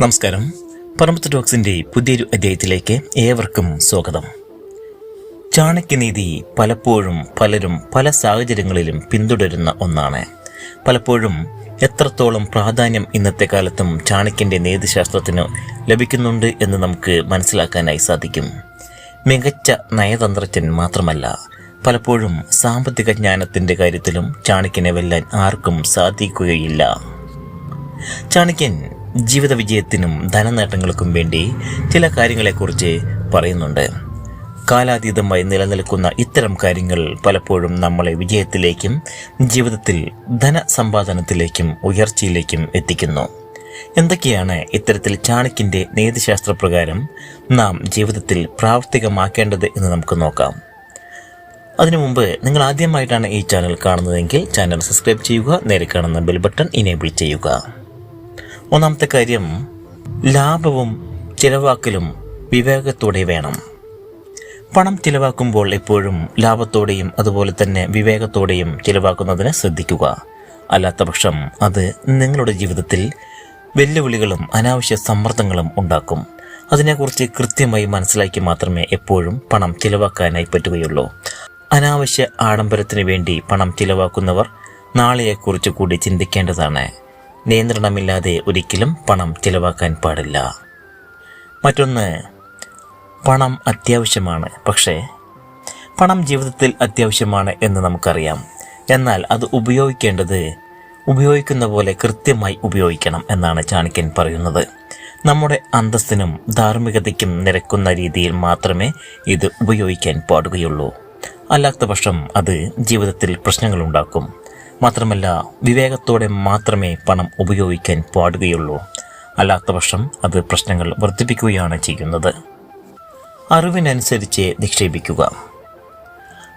നമസ്കാരം. പറമ്പത്ത് ടോക്സിന്റെ പുതിയൊരു അധ്യായത്തിലേക്ക് ഏവർക്കും സ്വാഗതം. ചാണക്യനീതി പലപ്പോഴും പലരും പല സാഹചര്യങ്ങളിലും പിന്തുടരുന്ന ഒന്നാണ്. പലപ്പോഴും എത്രത്തോളം പ്രാധാന്യം ഇന്നത്തെ കാലത്തും ചാണക്യന്റെ നീതിശാസ്ത്രത്തിന് ലഭിക്കുന്നുണ്ട് എന്ന് നമുക്ക് മനസ്സിലാക്കാനായി സാധിക്കും. മികച്ച നയതന്ത്രജ്ഞൻ മാത്രമല്ല പലപ്പോഴും സാമ്പത്തിക ജ്ഞാനത്തിന്റെ കാര്യത്തിലും ചാണക്യനെ വെല്ലാൻ ആർക്കും സാധിക്കുകയില്ല. ചാണക്യൻ ജീവിത വിജയത്തിനും ധനനേട്ടങ്ങൾക്കും വേണ്ടി ചില കാര്യങ്ങളെക്കുറിച്ച് പറയുന്നുണ്ട്. കാലാതീതമായി നിലനിൽക്കുന്ന ഇത്തരം കാര്യങ്ങൾ പലപ്പോഴും നമ്മളെ വിജയത്തിലേക്കും ജീവിതത്തിൽ ധനസമ്പാദനത്തിലേക്കും ഉയർച്ചയിലേക്കും എത്തിക്കുന്നു. എന്തൊക്കെയാണ് ഇത്തരത്തിൽ ചാണക്യന്റെ നീതിശാസ്ത്രപ്രകാരം നാം ജീവിതത്തിൽ പ്രാവർത്തികമാക്കേണ്ടത് എന്ന് നമുക്ക് നോക്കാം. അതിനു മുമ്പ് നിങ്ങൾ ആദ്യമായിട്ടാണ് ഈ ചാനൽ കാണുന്നതെങ്കിൽ ചാനൽ സബ്സ്ക്രൈബ് ചെയ്യുക നേരെ കാണുന്ന ബെൽ ബട്ടൺ ഇനേബിൾ ചെയ്യുക. ഒന്നാമത്തെ കാര്യം ലാഭവും ചിലവാക്കലും വിവേകത്തോടെ വേണം. പണം ചിലവാക്കുമ്പോൾ എപ്പോഴും ലാഭത്തോടെയും അതുപോലെ തന്നെ വിവേകത്തോടെയും ചിലവാക്കുന്നതിന് ശ്രദ്ധിക്കുക. അല്ലാത്തപക്ഷം അത് നിങ്ങളുടെ ജീവിതത്തിൽ വെല്ലുവിളികളും അനാവശ്യ സമ്മർദ്ദങ്ങളും ഉണ്ടാക്കും. അതിനെക്കുറിച്ച് കൃത്യമായി മനസ്സിലാക്കി മാത്രമേ എപ്പോഴും പണം ചിലവാക്കാനായി പറ്റുകയുള്ളൂ. അനാവശ്യ ആഡംബരത്തിന് വേണ്ടി പണം ചിലവാക്കുന്നവർ നാളെയെക്കുറിച്ച് കൂടി ചിന്തിക്കേണ്ടതാണ്. നിയന്ത്രണമില്ലാതെ ഒരിക്കലും പണം ചിലവാക്കാൻ പാടില്ല. മറ്റൊന്ന് പണം അത്യാവശ്യമാണ്. പക്ഷേ പണം ജീവിതത്തിൽ അത്യാവശ്യമാണ് എന്ന് നമുക്കറിയാം. എന്നാൽ അത് ഉപയോഗിക്കേണ്ടത് ഉപയോഗിക്കുന്ന പോലെ കൃത്യമായി ഉപയോഗിക്കണം എന്നാണ് ചാണക്യൻ പറയുന്നത്. നമ്മുടെ അന്തസ്സിനും ധാർമ്മികതയ്ക്കും നിരക്കുന്ന രീതിയിൽ മാത്രമേ ഇത് ഉപയോഗിക്കാൻ പാടുകയുള്ളൂ. അല്ലാത്ത പക്ഷം അത് ജീവിതത്തിൽ പ്രശ്നങ്ങളുണ്ടാക്കും. മാത്രമല്ല വിവേകത്തോടെ മാത്രമേ പണം ഉപയോഗിക്കാൻ പാടുകയുള്ളൂ. അല്ലാത്തപക്ഷം അത് പ്രശ്നങ്ങൾ വർദ്ധിപ്പിക്കുകയാണ് ചെയ്യുന്നത്. അറിവിനനുസരിച്ച് നിക്ഷേപിക്കുക.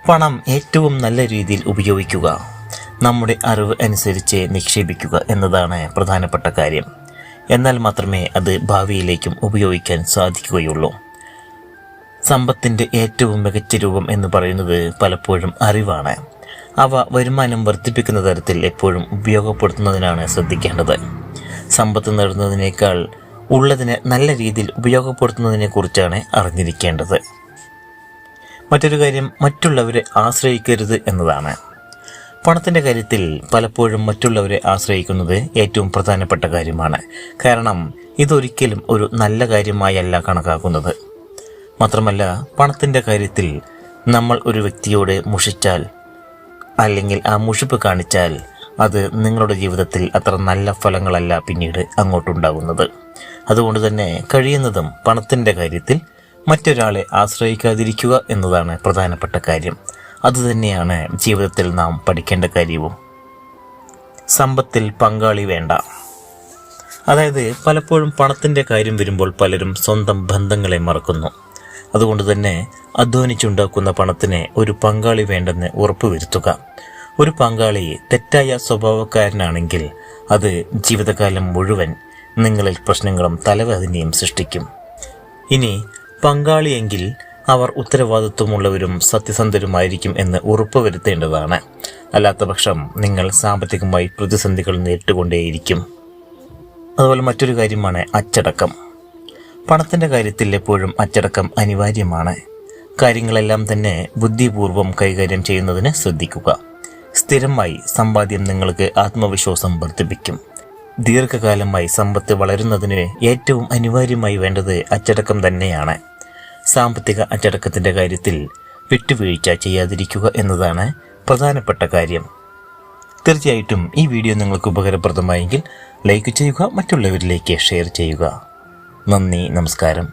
പണം ഏറ്റവും നല്ല രീതിയിൽ ഉപയോഗിക്കുക. നമ്മുടെ അറിവ് അനുസരിച്ച് നിക്ഷേപിക്കുക എന്നതാണ് പ്രധാനപ്പെട്ട കാര്യം. എന്നാൽ മാത്രമേ അത് ഭാവിയിലേക്കും ഉപയോഗിക്കാൻ സാധിക്കുകയുള്ളൂ. സമ്പത്തിന്റെ ഏറ്റവും മികച്ച രൂപം എന്ന് പറയുന്നത് പലപ്പോഴും അറിവാണ്. അവ വരുമാനം വർദ്ധിപ്പിക്കുന്ന തരത്തിൽ എപ്പോഴും ഉപയോഗപ്പെടുത്തുന്നതിനാണ് ശ്രദ്ധിക്കേണ്ടത്. സമ്പത്ത് നേടുന്നതിനേക്കാൾ ഉള്ളതിനെ നല്ല രീതിയിൽ ഉപയോഗപ്പെടുത്തുന്നതിനെ കുറിച്ചാണ് അറിഞ്ഞിരിക്കേണ്ടത്. മറ്റൊരു കാര്യം മറ്റുള്ളവരെ ആശ്രയിക്കരുത് എന്നതാണ്. പണത്തിന്റെ കാര്യത്തിൽ പലപ്പോഴും മറ്റുള്ളവരെ ആശ്രയിക്കുന്നത് ഏറ്റവും പ്രധാനപ്പെട്ട കാര്യമാണ്. കാരണം ഇതൊരിക്കലും ഒരു നല്ല കാര്യമായല്ല കണക്കാക്കുന്നത്. മാത്രമല്ല പണത്തിന്റെ കാര്യത്തിൽ നമ്മൾ ഒരു വ്യക്തിയോട് മുഷിച്ചാൽ അല്ലെങ്കിൽ ആ മുഷിപ്പ് കാണിച്ചാൽ അത് നിങ്ങളുടെ ജീവിതത്തിൽ അത്ര നല്ല ഫലങ്ങളല്ല പിന്നീട് അങ്ങോട്ടുണ്ടാകുന്നത് അതുകൊണ്ട് തന്നെ കഴിയുന്നതും പണത്തിന്റെ കാര്യത്തിൽ മറ്റൊരാളെ ആശ്രയിക്കാതിരിക്കുക എന്നതാണ് പ്രധാനപ്പെട്ട കാര്യം. അതുതന്നെയാണ് ജീവിതത്തിൽ നാം പഠിക്കേണ്ട കാര്യവും. സമ്പത്തിൽ പങ്കാളി വേണ്ട. അതായത് പലപ്പോഴും പണത്തിന്റെ കാര്യം വരുമ്പോൾ പലരും സ്വന്തം ബന്ധങ്ങളെ മറക്കുന്നു. അതുകൊണ്ട് തന്നെ അധ്വാനിച്ചുണ്ടാക്കുന്ന പണത്തിന് ഒരു പങ്കാളി വേണ്ടെന്ന് ഉറപ്പുവരുത്തുക. ഒരു പങ്കാളി തെറ്റായ സ്വഭാവക്കാരനാണെങ്കിൽ അത് ജീവിതകാലം മുഴുവൻ നിങ്ങളിൽ പ്രശ്നങ്ങളും തലവേദനയും സൃഷ്ടിക്കും. ഇനി പങ്കാളിയെങ്കിൽ അവർ ഉത്തരവാദിത്വമുള്ളവരും സത്യസന്ധരുമായിരിക്കും എന്ന് ഉറപ്പുവരുത്തേണ്ടതാണ്. അല്ലാത്തപക്ഷം നിങ്ങൾ സാമ്പത്തികമായി പ്രതിസന്ധികൾ നേരിട്ടുകൊണ്ടേയിരിക്കും. അതുപോലെ മറ്റൊരു കാര്യമാണ് അച്ചടക്കം. പണത്തിന്റെ കാര്യത്തിൽ എപ്പോഴും അച്ചടക്കം അനിവാര്യമാണ്. കാര്യങ്ങളെല്ലാം തന്നെ ബുദ്ധിപൂർവം കൈകാര്യം ചെയ്യുന്നതിന് ശ്രദ്ധിക്കുക. സ്ഥിരമായി സമ്പാദ്യം നിങ്ങൾക്ക് ആത്മവിശ്വാസം വർദ്ധിപ്പിക്കും. ദീർഘകാലമായി സമ്പത്ത് വളരുന്നതിന് ഏറ്റവും അനിവാര്യമായി വേണ്ടത് അച്ചടക്കം തന്നെയാണ്. സാമ്പത്തിക അച്ചടക്കത്തിന്റെ കാര്യത്തിൽ വിട്ടുവീഴ്ച ചെയ്യാതിരിക്കുക എന്നതാണ് പ്രധാനപ്പെട്ട കാര്യം. തീർച്ചയായിട്ടും ഈ വീഡിയോ നിങ്ങൾക്ക് ഉപകാരപ്രദമായെങ്കിൽ ലൈക്ക് ചെയ്യുക മറ്റുള്ളവരിലേക്ക് ഷെയർ ചെയ്യുക. നന്ദി നമസ്കാരം.